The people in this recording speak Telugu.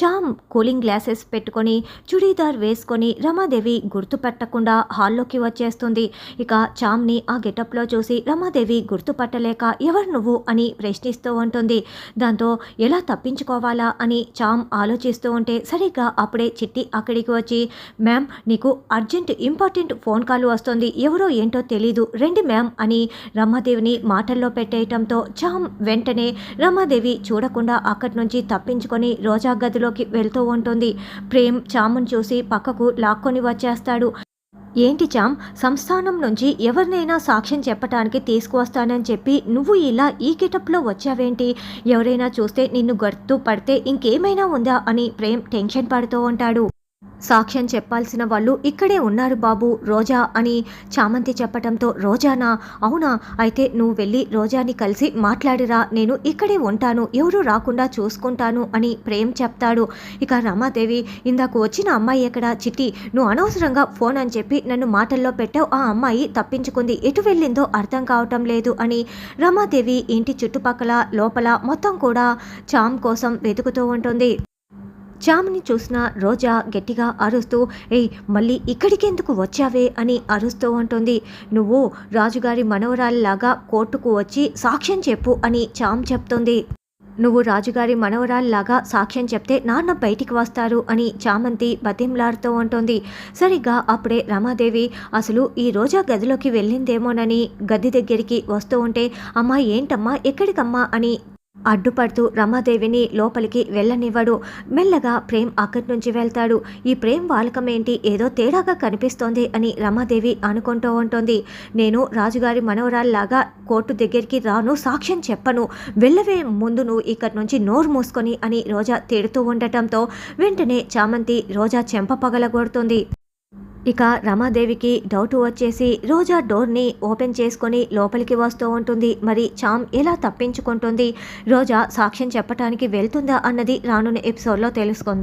చామ్ కూలింగ్ గ్లాసెస్ పెట్టుకొని చుడీదార్ వేసుకొని రమాదేవి గుర్తుపట్టకుండా హాల్లోకి వచ్చేస్తుంది. ఇక చామ్ని ఆ గెటప్లో చూసి రమాదేవి గుర్తుపట్టలేక ఎవరు నువ్వు అని ప్రశ్నిస్తూ ఉంటుంది. దాంతో ఎలా తప్పించుకోవాలా అని చామ్ ఆలోచిస్తూ ఉంటే సరిగ్గా అప్పుడే చిట్టి అక్కడికి వచ్చి మ్యామ్ నీకు అర్జెంట్ ఇంపార్టెంట్ ఫోన్ కాల్ వస్తుంది. ఎవరో ఏంటో తెలీదు. రండి మ్యామ్ అని రమాదేవిని మాటల్లో పెట్టేయటంతో చామ్ వెంటనే రమాదేవి చూడకుండా అక్కడి నుంచి తప్పించుకొని రోజా గదిలోకి వెళ్తూ ఉంటుంది. ప్రేమ్ చామును చూసి పక్కకు లాక్కొని వచ్చేస్తాడు. ఏంటి చామ్ సంస్థానం నుంచి ఎవరినైనా సాక్ష్యం చెప్పటానికి తీసుకువస్తానని చెప్పి నువ్వు ఇలా ఈ కిటప్లో వచ్చావేంటి? ఎవరైనా చూస్తే నిన్ను గర్తు పడితే ఇంకేమైనా ఉందా? అని ప్రేమ్ టెన్షన్ పడుతూ ఉంటాడు. సాక్ష్యం చెప్పాల్సిన వాళ్ళు ఇక్కడే ఉన్నారు బాబు రోజా అని చామంతి చెప్పటంతో రోజానా? అవునా? అయితే నువ్వు వెళ్ళి రోజాని కలిసి మాట్లాడిరా నేను ఇక్కడే ఉంటాను ఎవరు రాకుండా చూసుకుంటాను అని ప్రేమ్ చెప్తాడు. ఇక రమాదేవి ఇందాక వచ్చిన అమ్మాయి ఎక్కడ? చిట్టి నువ్వు అనవసరంగా ఫోన్ అని చెప్పి నన్ను మాటల్లో పెట్టావు ఆ అమ్మాయి తప్పించుకుంది ఎటు వెళ్ళిందో అర్థం కావటం లేదు అని రమాదేవి ఇంటి చుట్టుపక్కల లోపల మొత్తం కూడా చామ్ కోసం వెతుకుతూ ఉంటుంది. చామ్ని చూసిన రోజా గట్టిగా అరుస్తూ ఏయ్ మళ్ళీ ఇక్కడికెందుకు వచ్చావే? అని అరుస్తూ ఉంటుంది నువ్వు రాజుగారి మనవరాలిలాగా కోర్టుకు వచ్చి సాక్ష్యం చెప్పు అని చామ్ చెప్తుంది. నువ్వు రాజుగారి మనవరాలిలాగా సాక్ష్యం చెప్తే నాన్న బయటికి వస్తారు అని చామంతి బతింలాడుతూ ఉంటుంది సరిగ్గా అప్పుడే రమాదేవి అసలు ఈ రోజా గదిలోకి వెళ్ళిందేమోనని గది దగ్గరికి వస్తూ ఉంటే అమ్మా ఏంటమ్మా ఎక్కడికమ్మా అని అడ్డుపడుతూ రమాదేవిని లోపలికి వెళ్ళనివ్వడు. మెల్లగా ప్రేమ్ అక్కడి నుంచి వెళ్తాడు. ఈ ప్రేమ్ వాలకం ఏంటి? ఏదో తేడాగా కనిపిస్తోంది అని రమాదేవి అనుకుంటూ ఉంటుంది. నేను రాజుగారి మనవరాల్లాగా కోర్టు దగ్గరికి రాను సాక్ష్యం చెప్పను. వెళ్ళవే ముందు నువ్వు ఇక్కడి నుంచి నోరు మూసుకొని అని రోజా తిడుతూ ఉండటంతో వెంటనే చామంతి రోజా చెంప పగలగొడుతుంది. ఇక రమాదేవికి డౌట్ వచ్చేసి రోజా డోర్ని ఓపెన్ చేసుకొని లోపలికి వస్తూ ఉంటుంది. మరి చామ్ ఎలా తప్పించుకుంటుంది? రోజా సాక్ష్యం చెప్పడానికి వెళ్తుందా అన్నది రానున్న ఎపిసోడ్లో తెలుసుకుందాం.